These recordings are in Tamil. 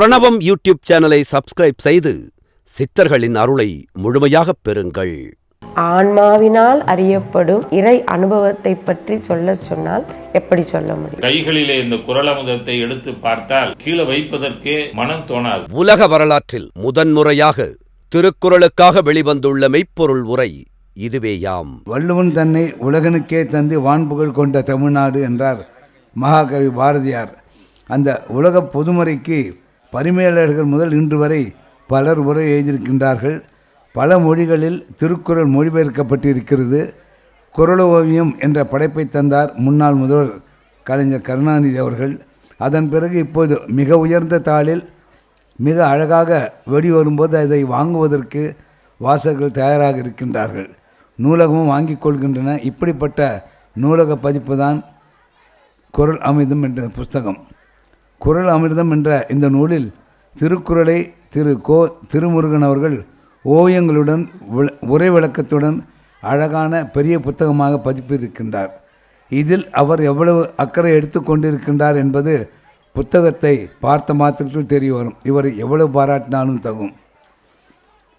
பிரணவம் யூடியூப் சேனலை சப்ஸ்கிரைப் செய்து சித்தர்களின் அருளை முழுமையாகப் பெறுங்கள். ஆன்மாவினால் அறியப்படும் இறை அனுபவத்தை பற்றி சொல்லச் சொன்னால் எப்படி சொல்ல முடியும்? கைகளிலே இந்த குரலமுதத்தை எடுத்து பார்த்தால் கீழே வைப்பதற்கே மனம் தோணாது. உலக வரலாற்றில் முதன்முறையாக திருக்குறளுக்காக வெளிவந்துள்ள மெய்ப்பொருள் உரை இதுவேயாம். வள்ளுவன் தன்னை உலகனுக்கே தந்து வான்புகழ் கொண்ட தமிழ்நாடு என்றார் மகாகவி பாரதியார். அந்த உலக பொதுமறைக்கு பரிமேலழகர் முதல் இன்று வரை பலர் உரை எழுதியிருக்கின்றார்கள். பல மொழிகளில் திருக்குறள் மொழிபெயர்க்கப்பட்டிருக்கிறது. குரல் ஓவியம் என்ற படைப்பை தந்தார் முன்னாள் முதல்வர் கலைஞர் கருணாநிதி அவர்கள். அதன் பிறகு இப்போது மிக உயர்ந்த தாளில் மிக அழகாக வெடி வரும்போது அதை வாங்குவதற்கு வாசகர்கள் தயாராக இருக்கின்றார்கள். நூலகமும் வாங்கிக் கொள்கின்றன. இப்படிப்பட்ட நூலக பதிப்பு தான் குரல் அமிர்தம் என்ற புஸ்தகம். குரல் அமிர்தம் என்ற இந்த நூலில் திருக்குறளை திரு கோ திருமுருகன் அவர்கள் ஓவியங்களுடன் விள- உரை விளக்கத்துடன் அழகான பெரிய புத்தகமாக பதிப்பிருக்கின்றார் இதில் அவர் எவ்வளவு அக்கறை எடுத்துக்கொண்டிருக்கின்றார் என்பது புத்தகத்தை பார்த்த மாத்திரத்தில் தெரிய வரும். இவர் எவ்வளவு பாராட்டினாலும் தகும்.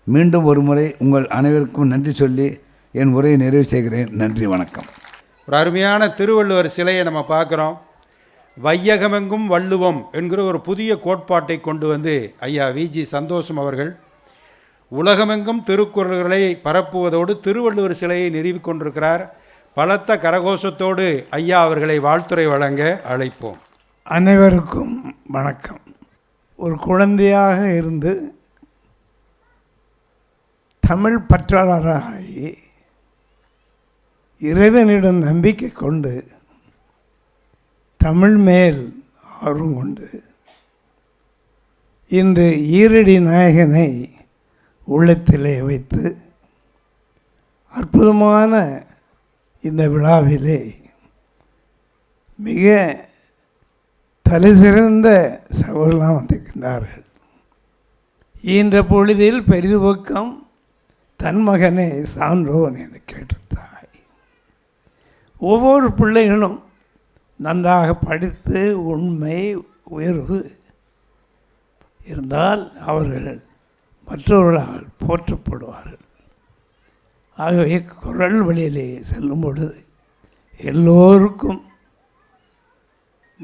மீண்டும் ஒரு முறை உங்கள் அனைவருக்கும் நன்றி சொல்லி என் உரையை நிறைவு செய்கிறேன். நன்றி வணக்கம். ஒரு அருமையான திருவள்ளுவர் சிலையை நம்ம பார்க்குறோம். வையகமெங்கும் வள்ளுவம் என்கிற ஒரு புதிய கோட்பாட்டை கொண்டு வந்து ஐயா விஜி சந்தோஷம் அவர்கள் உலகமெங்கும் திருக்குறள்களை பரப்புவதோடு திருவள்ளுவர் சிலையை நிறுவிக் கொண்டிருக்கிறார். பலத்த கரகோஷத்தோடு ஐயா அவர்களை வாழ்த்துரை வழங்க அழைப்போம். அனைவருக்கும் வணக்கம். ஒரு குழந்தையாக இருந்து தமிழ் பற்றாளராகி இறைவனிடம் நம்பிக்கை கொண்டு தமிழ் மேல் ஆர்வம் கொண்டு இன்று ஈரடி நாயகனை உள்ளத்திலே வைத்து அற்புதமான இந்த விழாவிலே மிக தலை சிறந்த சகோதரலாம் வந்திருக்கின்றார்கள். ஈன்ற பொழுதில் பெரிதுபக்கம் தன் மகனை சான்றோன் என கேட்டிருந்தாய். ஒவ்வொரு பிள்ளைகளும் நன்றாக படித்து உண்மை உயர்வு இருந்தால் அவர்கள் மற்றவர்களால் போற்றப்படுவார்கள். ஆகவே குரல் வழியிலே செல்லும் பொழுது எல்லோருக்கும்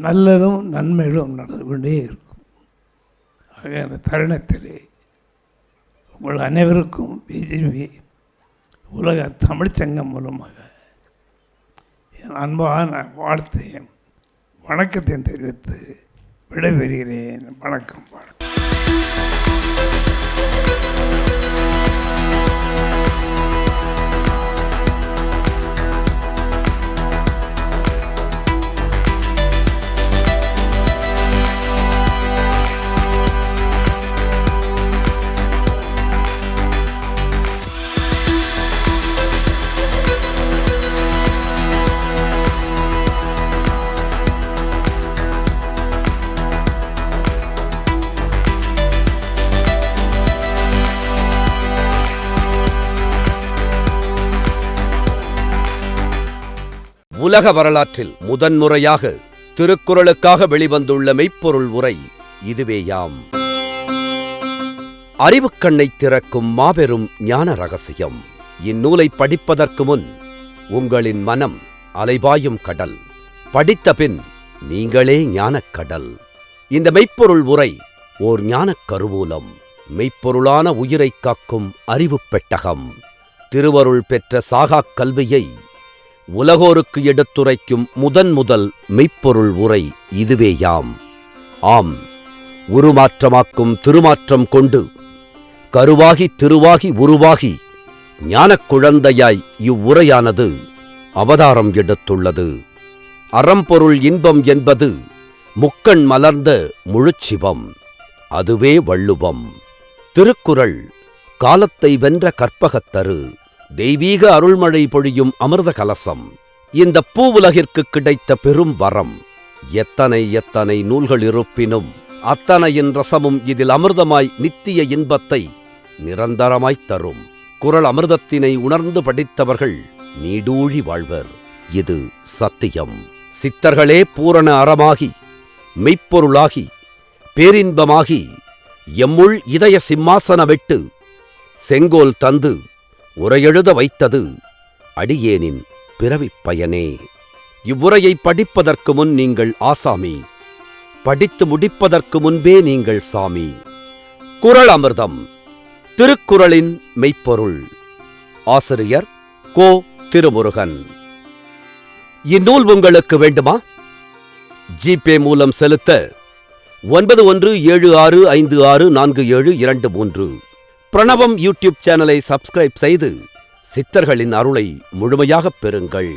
நல்லதும் நன்மைகளும் நடந்து கொண்டே இருக்கும். ஆக அந்த தருணத்திலே உங்கள் அனைவருக்கும் பிஜேபி உலக தமிழ்ச்சங்கம் மூலமாக என் அன்பான வாழ்த்தையும் வணக்கத்தையும் தெரிவித்து விடைபெறுகிறேன். வணக்கம் வணக்கம். உலக வரலாற்றில் முதன்முறையாக திருக்குறளுக்காக வெளிவந்துள்ள மெய்ப்பொருள் உரை இதுவேயாம். அறிவுக்கண்ணை திறக்கும் மாபெரும் ஞான ரகசியம். இந்நூலை படிப்பதற்கு முன் உங்களின் மனம் அலைபாயும் கடல். படித்த பின் நீங்களே ஞானக்கடல் இந்த மெய்ப்பொருள் உரை ஓர் ஞானக் கருவூலம். மெய்ப்பொருளான உயிரை காக்கும் அறிவுப் பெட்டகம். திருவருள் பெற்ற சாகாக் கல்வியை உலகோருக்கு எடுத்துரைக்கும் முதன் முதல் மெய்ப்பொருள் உரை இதுவேயாம். ஆம் உருமாற்றமாக்கும் திருமாற்றம் கொண்டு கருவாகி திருவாகி உருவாகி ஞானக் குழந்தையாய் இவ்வுரையானது அவதாரம் எடுத்துள்ளது. அறம்பொருள் இன்பம் என்பது முக்கண் மலர்ந்த முழுச்சிவம் அதுவே வள்ளுவம். திருக்குறள் காலத்தை வென்ற கற்பகத்தரு தெய்வீக அருள்மழை பொழியும் அமிர்த கலசம். இந்த பூவுலகிற்கு கிடைத்த பெரும் வரம். எத்தனை எத்தனை நூல்கள் இருப்பினும் அத்தனையின் ரசமும் இதில் அமிர்தமாய் நித்திய இன்பத்தை நிரந்தரமாய்த் தரும். குரல் அமிர்தத்தினை உணர்ந்து படித்தவர்கள் நீடூழி வாழ்வர். இது சத்தியம். சித்தர்களே பூரண அறமாகி மெய்ப்பொருளாகி பேரின்பமாகி எம்முள் இதய சிம்மாசன வெட்டு செங்கோல் தந்து உரையெழுத வைத்தது அடியேனின் பிறவிப் பயனே. இவ்வுரையை படிப்பதற்கு முன் நீங்கள் ஆசாமி. படித்து முடிப்பதற்கு முன்பே நீங்கள் சாமி. குறள் அமிர்தம். திருக்குறளின் மெய்ப்பொருள். ஆசிரியர் கோ. திருமுருகன். இந்நூல் உங்களுக்கு வேண்டுமா? ஜிபே மூலம் செலுத்த ஒன்பது ஒன்று ஏழு ஆறு ஐந்து ஆறு நான்கு ஏழு இரண்டு மூன்று. பிரணவம் யூடியூப் சேனலை சப்ஸ்கிரைப் செய்து சித்தர்களின் அருளை முழுமையாகப் பெறுங்கள்.